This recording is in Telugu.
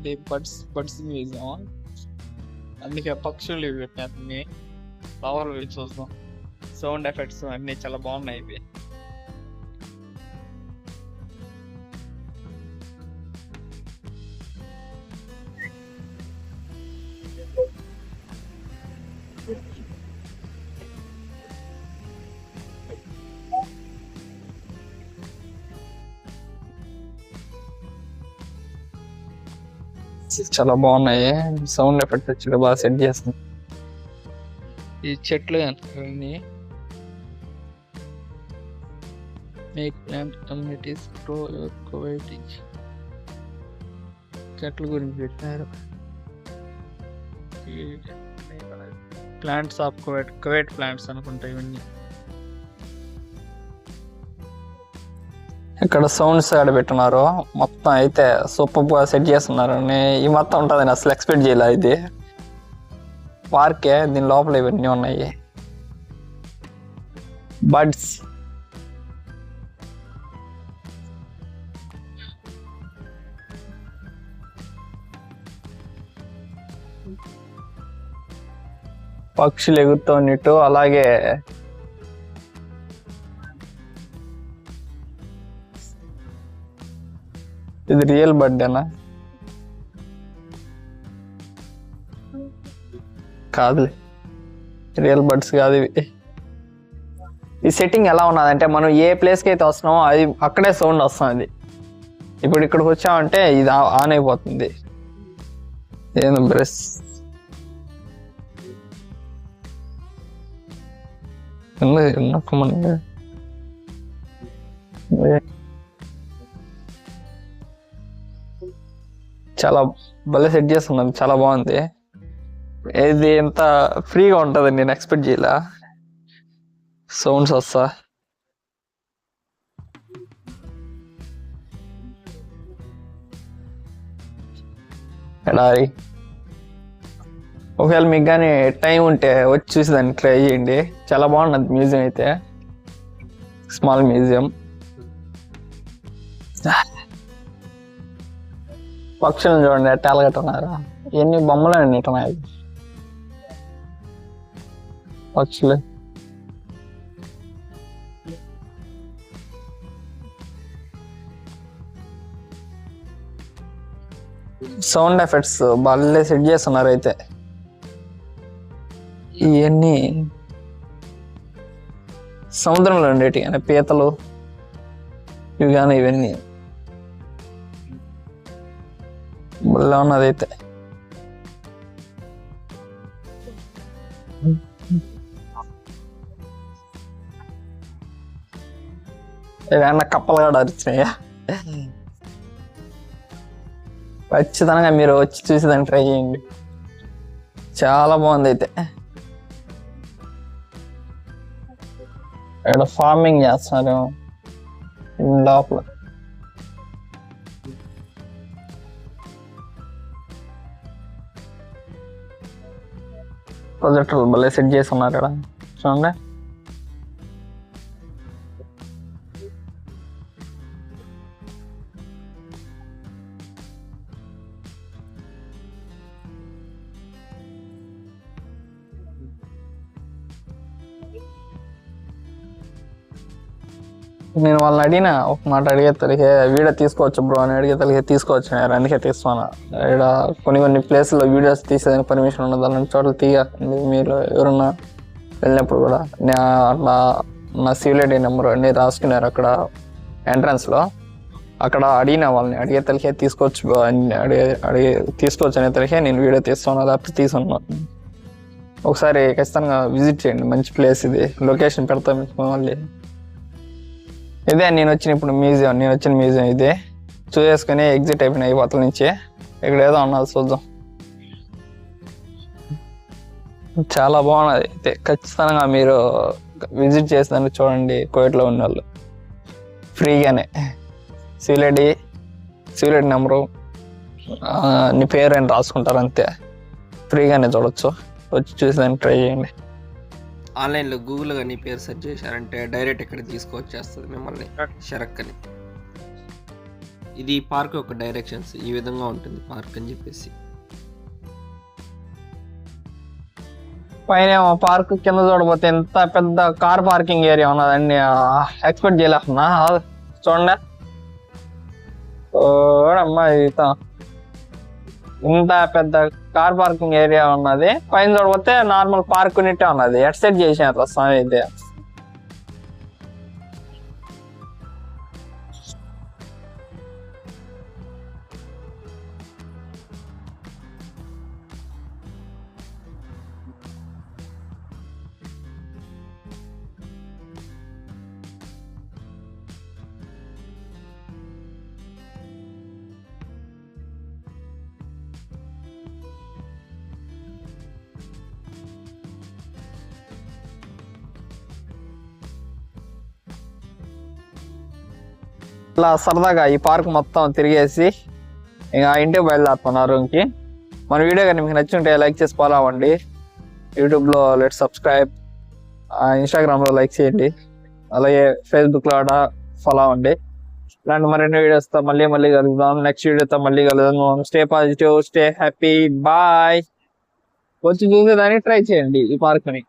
ఇది బర్డ్స్ బర్డ్స్ మ్యూజియం అందుకే పక్షులు ఇవి పెట్టినా అన్ని ఫ్లవర్ చూస్తాం సౌండ్ ఎఫెక్ట్స్ అన్ని చాలా బాగున్నాయి ఇవి చాలా బాగున్నాయి సౌండ్ ఎఫెక్ట్ వచ్చి బాగా సెట్ చేస్తుంది ఈ చెట్లు అన్ని make plant communities grow your కోవైటింగ్ చెట్ల గురించి పెట్టారు plants of Kuwait Kuwait plants అనుకుంటా ఇవన్నీ ఇక్కడ సౌండ్స్ ఆడ పెట్టున్నారు మొత్తం అయితే సూపర్గా సెట్ చేస్తున్నారు. ఈ మొత్తం ఉంటుంది నేను అసలు ఎక్స్పెక్ట్ చేయలే ఇది. పార్కే దీని లోపల ఇవన్నీ ఉన్నాయి. బడ్స్ పక్షులు ఎగురుతోన్నట్టు అలాగే ఇది రియల్ బర్త్డేనా? కాదులే. రియల్ బర్డ్స్ కాదు ఇవి. ఈ సెట్టింగ్ ఎలా ఉన్నదంటే మనం ఏ ప్లేస్కి అయితే వస్తున్నామో అది అక్కడే సౌండ్ వస్తుంది. ఇప్పుడు ఇక్కడికి వచ్చామంటే ఇది ఆన్ అయిపోతుంది. ఏంది బ్రష్? నాకు చాలా భలే సెట్ చేస్తున్నారు. చాలా బాగుంది. ఇది ఎంత ఫ్రీగా ఉంటుంది నేను ఎక్స్పెక్ట్ చేయలే. సౌండ్స్ వస్తా. ఎడారి ఒకవేళ మీకు కానీ టైం ఉంటే వచ్చి చూసి దాన్ని ట్రై చేయండి. చాలా బాగున్నది మ్యూజియం అయితే. Small museum. పక్షులను చూడండి ఎట్టాలు కట్టున్నారు ఎన్ని బొమ్మలు అండి ఇటున్నాయి పక్షులు. సౌండ్ ఎఫెక్ట్స్ భలే సెట్ చేస్తున్నారు అయితే. ఇవన్నీ సముద్రంలో ఉండేటి కానీ పీతలు ఇవి కానీ ఇవన్నీ. భలే ఉన్నది అయితే ఏమన్నా కప్పలు కూడా వచ్చినాయా ఖచ్చితంగా మీరు వచ్చి చూసి దాన్ని ట్రై చేయండి. చాలా బాగుంది అయితే ఇక్కడ ఫార్మింగ్ చేస్తున్నారు. లోపల. ప్రొజెక్టర్లు భలే సెట్ చేసి ఉన్నారు ఇక్కడ చూడండి. నేను వాళ్ళని అడిగిన ఒక మాట అడిగే తలిగే వీడియో తీసుకోవచ్చు బ్రో అని అడిగే తలిగే తీసుకోవచ్చు నేను అందుకే తీసుకోను. ఇక్కడ కొన్ని కొన్ని ప్లేస్లో వీడియోస్ తీసేదానికి పర్మిషన్ ఉండదు అలాంటి చోట్ల తీయకండి. మీరు ఎవరన్నా వెళ్ళినప్పుడు కూడా నా అట్లా నా సివిలిటీ నెంబర్ అన్ని రాసుకున్నారు అక్కడ ఎంట్రన్స్లో. అక్కడ అడిగిన వాళ్ళని అడిగే తలికే తీసుకోవచ్చు అని అడిగే అడిగే తీసుకోవచ్చు అనే తలికే నేను వీడియో తీస్తాను లేకపోతే తీసుకున్నాను ఒకసారి ఖచ్చితంగా విజిట్ చేయండి. మంచి ప్లేస్ ఇది. లొకేషన్ పెడతాం మళ్ళీ. ఇదే నేను వచ్చిన ఇప్పుడు మ్యూజియం నేను వచ్చిన మ్యూజియం ఇదే. చూసేసుకొని ఎగ్జిట్ అయిపోయిన ఈ నుంచి ఇక్కడ ఏదో ఉన్నది చూద్దాం. చాలా బాగున్నది. అయితే ఖచ్చితంగా మీరు విజిట్ చేసినందుకు చూడండి కోవిడ్లో ఉన్న వాళ్ళు ఫ్రీగానే. సీలెడి సీలెడ్ నెంబరు. నీ పేరు అని రాసుకుంటారు అంతే. ఫ్రీగానే చూడొచ్చు. వచ్చి చూసేదానికి ట్రై చేయండి. ఆన్లైన్లో గూగుల్ కానీ పేరు సెర్చ్ చేశారంటే డైరెక్ట్ ఇక్కడ తీసుకొచ్చేస్తుంది మిమ్మల్ని షరక్ అని ఇది పార్క్ యొక్క డైరెక్షన్స్ ఈ విధంగా ఉంటుంది పార్క్ అని చెప్పేసి. పైన పార్క్ కింద చూడబోతే ఎంత పెద్ద కార్ పార్కింగ్ ఏరియా ఉన్నదండి. ఎక్స్పెక్ట్ చేయలేకున్నా. చూడండి. చూడమ్మా ఇది ఇంత పెద్ద కార్ పార్కింగ్ ఏరియా ఉన్నది. పైన చూడబోతే నార్మల్ పార్క్ ఉన్నట్టే ఉన్నది. ఎట్ సైడ్ చేసిన స్వామి అయితే ఇట్లా సరదాగా ఈ పార్క్ మొత్తం తిరిగేసి ఇంకా ఇంటికి బయలుదేరుతున్నా రూమ్కి. మన వీడియో కానీ మీకు నచ్చుంటే లైక్ చేసి ఫాలో అవ్వండి. యూట్యూబ్లో లెట్ సబ్స్క్రైబ్ ఇన్స్టాగ్రామ్లో లైక్ చేయండి. అలాగే ఫేస్బుక్లో కూడా ఫాలో అవ్వండి. ఇలాంటి మరిన్ని వీడియోస్తో మళ్ళీ మళ్ళీ కలుగుదాం నెక్స్ట్ వీడియోతో మళ్ళీ కలుగుదాం stay positive stay happy bye వచ్చి చూసేదానికి ట్రై చేయండి ఈ పార్క్ని.